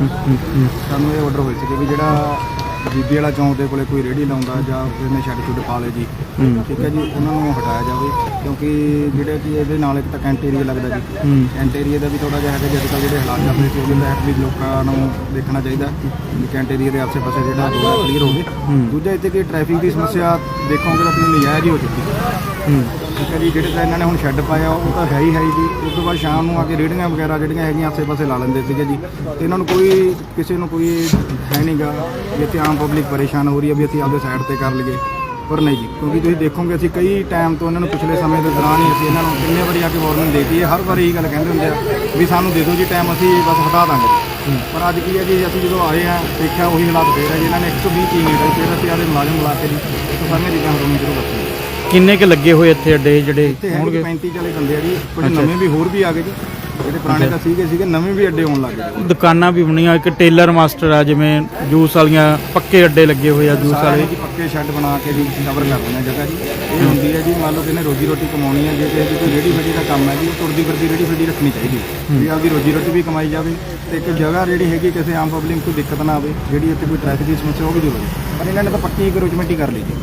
ਸਾਨੂੰ ਇਹ ਆਰਡਰ ਹੋਏ ਸੀ ਵੀ ਜਿਹੜਾ ਬੀਬੀ ਵਾਲਾ ਚੌਂਕ ਦੇ ਕੋਲੇ ਕੋਈ ਰੇੜੀ ਲਾਉਂਦਾ ਜਾਂ ਕਿਸੇ ਨੇ ਛੱਡ ਛੁੱਡ ਪਾ ਲੇ ਜੀ। ਠੀਕ ਹੈ ਜੀ ਉਹਨਾਂ ਨੂੰ ਹਟਾਇਆ ਜਾਵੇ ਕਿਉਂਕਿ ਜਿਹੜੇ ਕਿ ਇਹਦੇ ਨਾਲ ਇੱਕ ਤਾਂ ਕੈਂਟ ਏਰੀਆ ਲੱਗਦਾ ਜੀ। ਕੈਂਟ ਏਰੀਆ ਦਾ ਵੀ ਥੋੜਾ ਜਿਹਾ ਹੈਗਾ ਜਿੱਦ ਤੱਕ ਜਿਹੜੇ ਹਾਲਾਤ ਚੱਲ ਰਹੇ ਸੀ ਉਹਦੇ ਤਹਿਤ ਵੀ ਲੋਕਾਂ ਨੂੰ ਦੇਖਣਾ ਚਾਹੀਦਾ ਵੀ ਕੈਂਟ ਏਰੀਆ ਦੇ ਆਸੇ-ਪਾਸੇ ਜਿਹੜਾ ਰੋਡ ਕਲੀਅਰ ਹੋਵੇ। ਦੂਜਾ ਇੱਥੇ ਕਿ ਟ੍ਰੈਫਿਕ ਦੀ ਸਮੱਸਿਆ ਦੇਖੋਗੇ ਤਾਂ ਆਪਣੀ ਨਜਾਇਜ਼ ਹੀ ਹੋ ਚੁੱਕੀ ਹੈ। ਠੀਕ ਹੈ ਜੀ, ਜਿਹੜੇ ਤਾਂ ਇਹਨਾਂ ਨੇ ਹੁਣ ਸ਼ੈੱਡ ਪਾਇਆ, ਉਹ ਤਾਂ ਹੈ ਹੀ ਹੈ ਹੀ ਜੀ। ਉਸ ਤੋਂ ਬਾਅਦ ਸ਼ਾਮ ਨੂੰ ਆ ਕੇ ਰੇੜੀਆਂ ਵਗੈਰਾ ਜਿਹੜੀਆਂ ਹੈਗੀਆਂ ਆਸੇ-ਪਾਸੇ ਲਾ ਲੈਂਦੇ ਸੀਗੇ ਜੀ। ਤੇ ਇਹਨਾਂ ਨੂੰ ਕੋਈ, ਕਿਸੇ ਨੂੰ ਕੋਈ ਹੈ ਨਹੀਂਗਾ ਵੀ ਇੱਥੇ ਆਮ ਪਬਲਿਕ ਪਰੇਸ਼ਾਨ ਹੋ ਰਹੀ ਹੈ ਵੀ ਅਸੀਂ ਆਪਦੇ ਸਾਈਡ ਤੇ ਕਰ ਲਈਏ। ਪਰ ਨਹੀਂ ਜੀ, ਕਿਉਂਕਿ ਤੁਸੀਂ ਦੇਖੋਗੇ ਅਸੀਂ ਕਈ ਟਾਈਮ ਤੋਂ ਇਹਨਾਂ ਨੂੰ ਪਿਛਲੇ ਸਮੇਂ ਦੇ ਦੌਰਾਨ ਹੀ ਅਸੀਂ ਇਹਨਾਂ ਨੂੰ ਕਿੰਨੇ ਵਾਰੀ ਆ ਕੇ ਵਾਰਨਿੰਗ ਦੇਤੀ ਹੈ। ਹਰ ਵਾਰੀ ਇਹ ਗੱਲ ਕਹਿੰਦੇ ਹੁੰਦੇ ਆ ਵੀ ਸਾਨੂੰ ਦੇ ਦਿਓ ਜੀ ਟਾਈਮ ਅਸੀਂ ਬਸ ਹਟਾ ਦਾਂਗੇ। ਪਰ ਅੱਜ ਕੀ ਹੈ ਜੀ, ਅਸੀਂ ਜਦੋਂ ਆਏ ਆ ਦੇਖਿਆ ਉਹੀ ਹਾਲਾਤ ਫੇਰ ਹੈ ਜੀ। ਇਹਨਾਂ ਨੇ 120 ਕੀ ਨਹੀਂ ਹੈ ਫਿਰ ਅਸੀਂ ਆਦੇ ਮੁਲਾਜ਼ਮ ਬੁਲਾ ਕੇ ਜੀ ਸਾਰੀਆਂ ਚੀਜ਼ਾਂ ਹਟਾਉਣੀਆਂ ਸ਼ੁਰੂ ਕਰਤੀਆਂ ਕਿੰਨੇ ਕ ਲੱਗੇ ਹੋਏ ਇੱਥੇ ਅੱਡੇ ਜਿਹੜੇ ਇੱਥੇ ਹੋਣਗੇ? 35 ਚਾਲੇ ਬੰਦੇ ਆ ਜੀ। ਕੁਝ ਨਵੇਂ ਵੀ ਹੋਰ ਵੀ ਆ ਗਏ ਜੀ। ਜਿਹੜੇ ਪੁਰਾਣੇ ਤਾਂ ਸੀਗੇ ਸੀਗੇ ਨਵੇਂ ਵੀ ਅੱਡੇ ਹੋਣ ਲੱਗ ਗਏ। ਦੁਕਾਨਾਂ ਵੀ ਬਣੀਆਂ ਇੱਕ ਟੇਲਰ ਮਾਸਟਰ ਆ ਜਿਵੇਂ ਜੂਸ ਵਾਲੀਆਂ ਪੱਕੇ ਅੱਡੇ ਲੱਗੇ ਹੋਏ ਆ ਜੂਸ ਵਾਲੇ। ਜੀ ਪੱਕੇ ਸ਼ੈੱਡ ਬਣਾ ਕੇ ਜੀ ਕਵਰ ਕਰ ਦਿੰਦੇ ਆ ਜਗ੍ਹਾ ਜੀ। ਇਹ ਹੁੰਦੀ ਹੈ ਜੀ ਮੰਨ ਲਓ ਕਿਨੇ ਰੋਜੀ ਰੋਟੀ ਕਮਾਉਣੀ ਹੈ ਜੇ ਕਿਸੇ ਕੋਈ ਰੇੜੀ ਫੱਡੀ ਦਾ ਕੰਮ ਹੈ ਜੀ ਉਹ ਤੁਰਦੀ ਫਿਰਦੀ ਰੇੜੀ ਫੱਡੀ ਰੱਖਣੀ ਚਾਹੀਦੀ ਹੈ। ਵੀ ਆਪਦੀ ਰੋਜੀ ਰੋਟੀ ਵੀ ਕਮਾਈ ਜਾਵੇ ਤੇ ਇੱਕ ਜਗ੍ਹਾ ਜਿਹੜੀ ਹੈਗੀ ਕਿਸੇ ਆਮ ਪਬਲਿਕ ਨੂੰ ਦਿੱਕਤ ਨਾ ਆਵੇ ਜਿਹੜੀ ਇੱਥੇ ਕੋਈ ਟ੍ਰੈਫਿਕ ਦੀ ਸਮੱਸਿਆ ਉਹ ਵੀ ਹੋਵੇ ਪਰ ਇਹਨਾਂ ਨੇ ਤਾਂ ਪੱਕੀ ਇੱਕ ਰੁਜਮੈਂਟੀ ਕਰ ਲਈ ਜੀ।